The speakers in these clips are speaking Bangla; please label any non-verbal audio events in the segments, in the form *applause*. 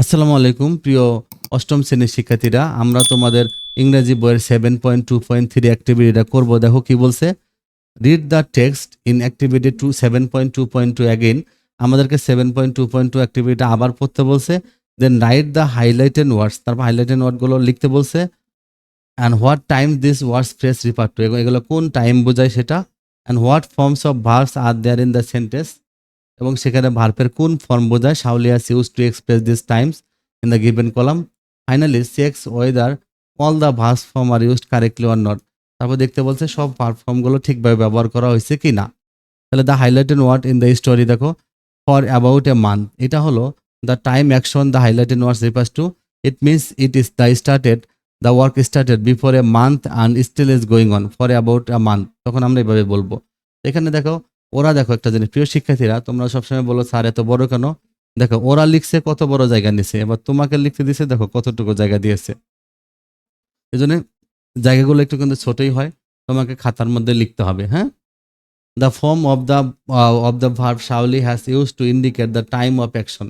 আসসালামু আলাইকুম, প্রিয় অষ্টম শ্রেণির শিক্ষার্থীরা। আমরা তোমাদের ইংরেজি বইয়ের seven point two point three অ্যাক্টিভিটিটা করব। দেখো কি বলছে? Read the text in activity two seven point two point two again আমাদেরকে seven point two point two অ্যাক্টিভিটিটা আবার পড়তে বলছে। Then write the highlighted words তারপর হাইলাইটেড ওয়ার্ডগুলো লিখতে বলছে। And what time this words phrase refer to এগুলো কোন টাইম বোঝায় সেটা? And what forms of verbs are there in the sentence এবং সেখানে ভার্বের কোন ফর্ম বোঝায়? শাউলিয়াস use to express this times in the given column finally sex whether all the verbs form are used correctly or not. তারপর দেখতে বলছে, সব ফর্মগুলো ঠিকভাবে ব্যবহার করা হয়েছে কি না? তাহলে the highlighted word in the story দেখো ফর অ্যাবাউট এ মান্থ এটা হলো the time action the highlighted words refers to it means it is the started the work started before a month and still is going on for about a month তখন আমরা এভাবে বলব। এখানে দেখো ওরা দেখো একটা জিনিস, প্রিয় শিক্ষার্থীরা, তোমরা সবসময় বলো, স্যার, এত বড় কেন? দেখো, ওরা লিখছে কত বড় জায়গা নিছে, এবার তোমাকে লিখতে দিছে, দেখো, কতটুকু জায়গা দিয়েছে। এই জন্য জায়গাগুলো একটু কিন্তু ছোটই হয়, তোমাকে খাতার মধ্যে লিখতে হবে হ্যাঁ? The form of the of the verb Shaoli has use to indicate the time of action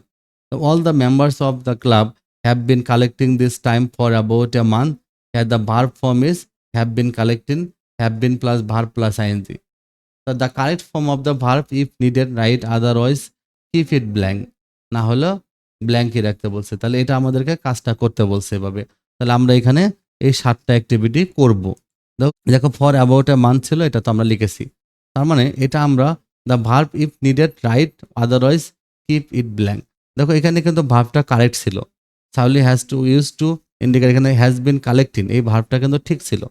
all the members of the club have been collecting this time for about a month হ্যাঁ the verb form is have been collecting have been plus verb plus ING the correct form of the verb if needed write otherwise keep it blank না হলেও ব্ল্যাঙ্কই রাখতে বলছে। তাহলে এটা আমাদেরকে কাজটা করতে বলছে এভাবে। তাহলে আমরা এখানে এই সাতটা অ্যাক্টিভিটি করব। দেখো- ফর অ্যাবাউট এ মান্থ ছিল, এটা তো আমরা লিখেছি। তার মানে এটা আমরা the verb if needed write otherwise keep it blank দেখো, এখানে কিন্তু ভার্বটা কারেক্ট ছিল। Shaoli has to use to indicate এখানে হ্যাজ বিন কালেক্টিং এই ভার্বটা কিন্তু ঠিক ছিল।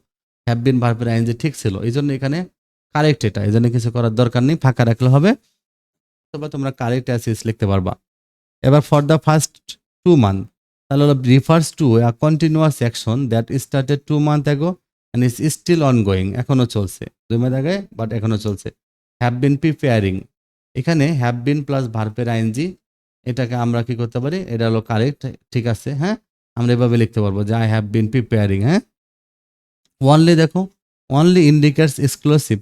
হ্যাভ বিন ভার্বের আইন যে ঠিক ছিল, এই জন্য এখানে কারেক্ট এটা এই জন্য কিছু করার দরকার নেই, ফাঁকা রাখলে হবে। অথবা তোমরা কারেক্ট অ্যাসিস লিখতে পারবা। এবার for the first two month তাহলে হলো refers to a continuous action that started two month ago and is still ongoing এখনও চলছে। দুই মাস আগে বাট এখনও চলছে। হ্যাভ বিন প্রিপেয়ারিং এখানে হ্যাভ বিন প্লাস ভার্পের আইনজি এটাকে আমরা কি করতে পারি? এটা হলো কারেক্ট ঠিক আছে হ্যাঁ? আমরা এভাবে লিখতে পারব যে আই হ্যাভ বিন প্রিপেয়ারিং হ্যাঁ? ওয়ানলি দেখো only indicates exclusive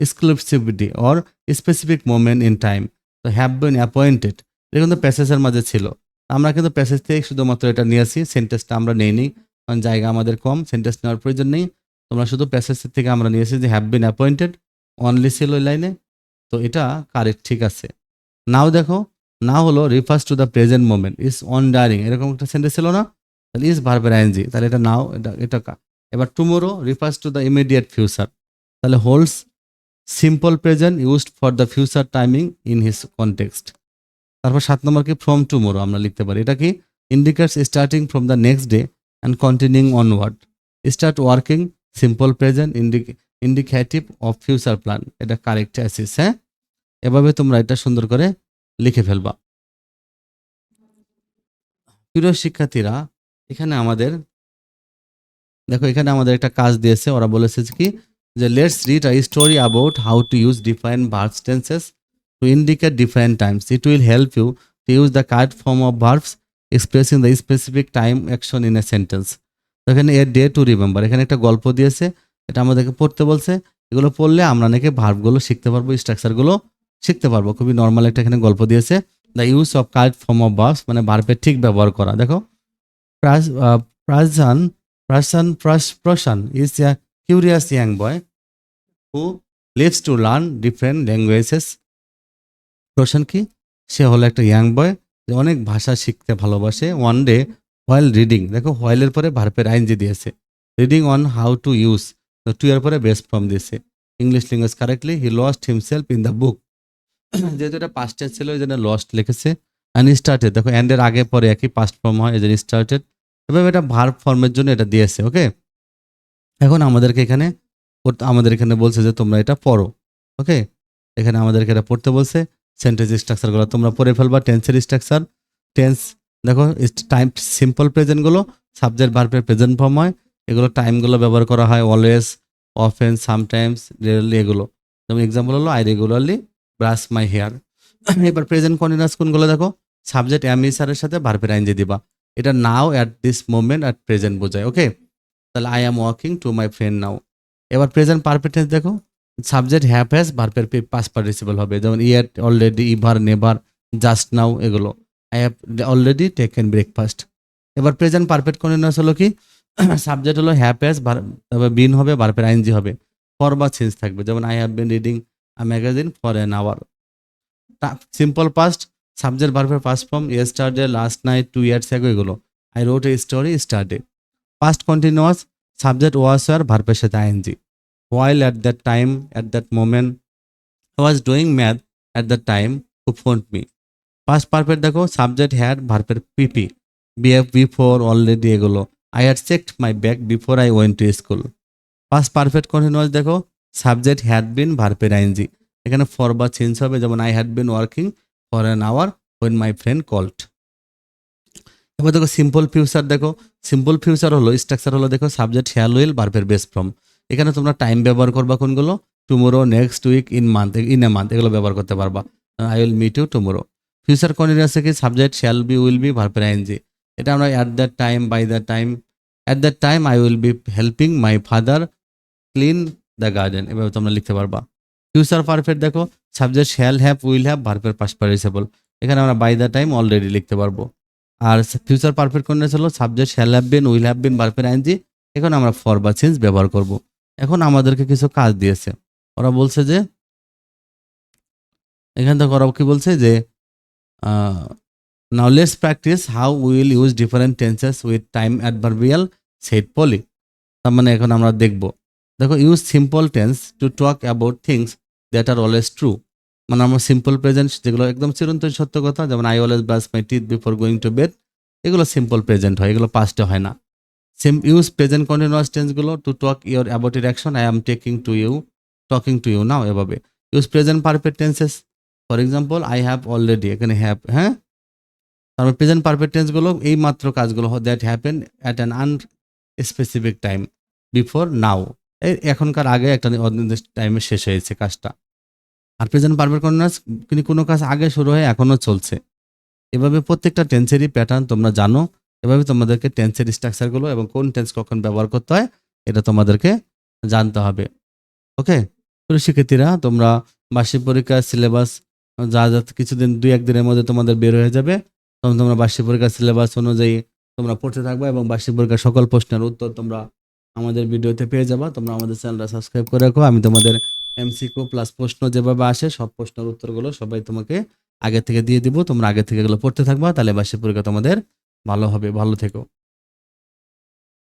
exclusivity or specific moment in time তো হ্যাভ বিন অ্যাপয়েন্টেড এটা কিন্তু প্যাসেজের মাঝে ছিল। আমরা কিন্তু প্যাসেজ থেকে শুধুমাত্র এটা নিয়েছি সেন্টেন্সটা আমরা নেইনি, কারণ জায়গা আমাদের কম সেন্টেন্স নেওয়ার প্রয়োজন নেই। তোমরা শুধু প্যাসেজ থেকে আমরা নিয়ে নিয়েছি যে হ্যাভ বিন অ্যাপয়েন্টেড অনলি ছিল ওই লাইনে। তো এটা কারেক্ট ঠিক আছে। নাও দেখো না হলো refers to the present moment is on ডায়ারিং এরকম একটা সেন্টেন্স ছিল না? তাহলে ইজ ভার্বের আইনজি তাহলে এটা নাও এটা এটা এবার tomorrow refers to the immediate future তাহলে holds simple present used for the future timing in his context তারপর সাত নম্বর কি? ফ্রম টুমোরো আমরা লিখতে পারি। এটা কি? Indicates starting from the next day and continuing onward start working simple present indicative of future plan এটা কারেক্ট অ্যাসিস হ্যাঁ? এভাবে তোমরা এটা সুন্দর করে লিখে ফেলবা। প্রিয় শিক্ষার্থীরা, এখানে আমাদের, দেখো এখানে আমাদের একটা কাজ দিয়েছে। ওরা বলেছে কি? যে let's read a story about how to use different verbs tenses to indicate different times it will help you use the correct form of verbs, expressing the specific time action in a sentence. তো এখানে এ ডে টু রিমেম্বার এখানে একটা গল্প দিয়েছে, এটা আমাদেরকে পড়তে বলছে। এগুলো পড়লে আমরা নাকি ভার্বগুলো শিখতে পারব স্ট্রাকচারগুলো শিখতে পারব। খুবই নর্মাল একটা এখানে গল্প দিয়েছে। The use of card form of verbs মানে ভার্বের ঠিক ব্যবহার করা। দেখো প্রাস Prasan Prasan প্রাস Prasan is curious young boy who lives to learn different languages Roshan কি সে হলো একটা ইয়াং বয় যে অনেক ভাষা শিখতে ভালোবাসে। ওয়ান ডে হোয়াইল রিডিং দেখো হোয়াইলের পরে ভার্পের আইনজি দিয়েছে। Reading on how to use to এর পরে বেস্ট ফর্ম দিয়েছে। English language correctly he lost himself in the book যেহেতু এটা পাস্ট টেন্স ছিল এই জন্য লস্ট লিখেছে। অ্যান্ড স্টার্টেড দেখো অ্যান্ডের আগে পরে একই পাস্ট ফর্ম হয় এই জন্য স্টার্টেড এভাবে এটা ভার্ব ফর্মের জন্য এটা দিয়েছে ওকে এখন আমাদেরকে এখানে আমাদের এখানে বলছে যে তোমরা এটা পড়ো, ওকে? এখানে আমাদেরকে এটা পড়তে বলছে সেন্টেন্স স্ট্রাকচারগুলো তোমরা পড়ে ফেলবা টেন্সের স্ট্রাকচার টেন্স দেখো টাইম সিম্পল প্রেজেন্টগুলো সাবজেক্ট ভার্বের প্রেজেন্ট ফর্ম হয়, এগুলো টাইমগুলো ব্যবহার করা হয় অলওয়েজ অফেন সামটাইমস রেয়ারলি এগুলো। যেমন এক্সাম্পল হলো I regularly brush my hair এবার প্রেজেন্ট কন্টিনিউয়াস কোনগুলো দেখো? সাবজেক্ট এম স্যারের সাথে ভার্বের আইনজি দিবা। এটা now at this moment at present বোঝায় ওকে তাহলে I am walking to my friend now এবার প্রেজেন্ট পারফেক্ট টেন্স দেখো সাবজেক্ট হ্যাভ হ্যাজ ভার্বের পাস পার্টিসিপল হবে, যেমন year already ever never just now এগুলো। I have already taken breakfast এবার প্রেজেন্ট পারফেক্ট কন্টিনিউয়াস হলো কি? *clears throat* সাবজেক্ট হলো হ্যাপেস তবে বিন হবে বারপের আইনজি হবে। ফর বা চেঞ্জ থাকবে, যেমন I have been reading a magazine for an hour simple past subject বারপের past form yesterday last night two years ago এগুলো। I wrote a story yesterday past continuous subject was আর ভার্পের সাথে ING while at that time, at that moment, I was doing math at the time who phoned me. Past perfect দেখো সাবজেক্ট হ্যাড ভার্পের পিপি বিএফ বিফোর অলরেডি এগুলো। I had checked my bag before I went to school past perfect continuous দেখো সাবজেক্ট হ্যাড বিন ভার্পের আইনজি এখানে ফর বা চেঞ্জ হবে, যেমন I had been working for an hour when my friend called এবার দেখো সিম্পল ফিউচার দেখো সিম্পল ফিউচার হলো স্ট্রাকচার হলো দেখো সাবজেক্ট হ্যাল উইল ভার্পের বেস ফ্রম এখানে তোমরা টাইম ব্যবহার করবা কোনগুলো tomorrow next week in month in a month এগুলো ব্যবহার করতে পারবা। I will meet you tomorrow future continuous কি? Subject shall be will be ভার্পের ING এটা আমরা at that time by the time at that time I will be helping my father clean the garden এভাবে তোমরা লিখতে পারবা। ফিউচার পারফেক্ট দেখো subject shall have will have ভার্পের past participle এখানে আমরা বাই দ্য টাইম অলরেডি লিখতে পারব। আর ফিউচার পারফেক্ট কন্টিনিউয়াস হলো subject shall have been will have been ভার্পের ING এখন আমরা ফর বা চেঞ্জ ব্যবহার করব। এখন আমাদেরকে কিছু কাজ দিয়েছে। ওরা বলছে যে, এখান থেকে ওরা কি বলছে যে now let's practice how will use different tenses with time adverbial set পলি তার মানে এখন আমরা দেখব। দেখো use simple tense to talk about things that are always true মানে আমরা সিম্পল প্রেজেন্ট যেগুলো একদম চিরন্তন সত্য কথা, যেমন I always brush my teeth before going to bed এগুলো সিম্পল প্রেজেন্ট হয়, এগুলো পাস্টে হয় না। সেম ইউজ প্রেজেন্ট কন্টিনিউয়াস টেন্সগুলো টু টক ইউর অ্যাবাউট ইর action I am taking to you talking to you now এভাবে। Use present perfect tenses for example I have already এখানে হ্যাভ হ্যাঁ? তারপর প্রেজেন্ট পারফেক্ট টেন্সগুলো এই মাত্র কাজগুলো that happen at an An specific time before নাও এখনকার আগে একটা অনির্দিষ্ট টাইমে শেষ হয়েছে কাজটা। আর প্রেজেন্ট পারফেক্ট কন্টিনিউয়াস কিন্তু কোনো কাজ আগে শুরু হয়ে এখনও চলছে। এভাবে প্রত্যেকটা টেন্সেরই প্যাটার্ন তোমরা জানো। এভাবে তোমাদেরকে টেন্সের স্ট্রাকচারগুলো এবং কোন টেন্স কখন ব্যবহার করতে হয়, এটা তোমাদেরকে জানতে হবে। ওকে? তো শিক্ষার্থীরা, তোমরা বার্ষিক পরীক্ষার সিলেবাস যা যা কিছুদিন দুই একদিনের মধ্যে তোমাদের বের হয়ে যাবে। তখন তোমরা বার্ষিক পরীক্ষার সিলেবাস অনুযায়ী তোমরা পড়তে থাকবে এবং বার্ষিক পরীক্ষার সকল প্রশ্নের উত্তর তোমরা আমাদের ভিডিওতে পেয়ে যাবা। তোমরা আমাদের চ্যানেলটা সাবস্ক্রাইব করে রাখো। আমি তোমাদের এমসিকিউ প্লাস প্রশ্ন যেভাবে আসে, সব প্রশ্নের উত্তরগুলো সবাই তোমাকে আগে থেকে দিয়ে দিব। তোমরা আগে থেকে এগুলো পড়তে থাকবা, তাহলে বার্ষিক পরীক্ষা তোমাদের ভালো হবে। ভালো থেকো।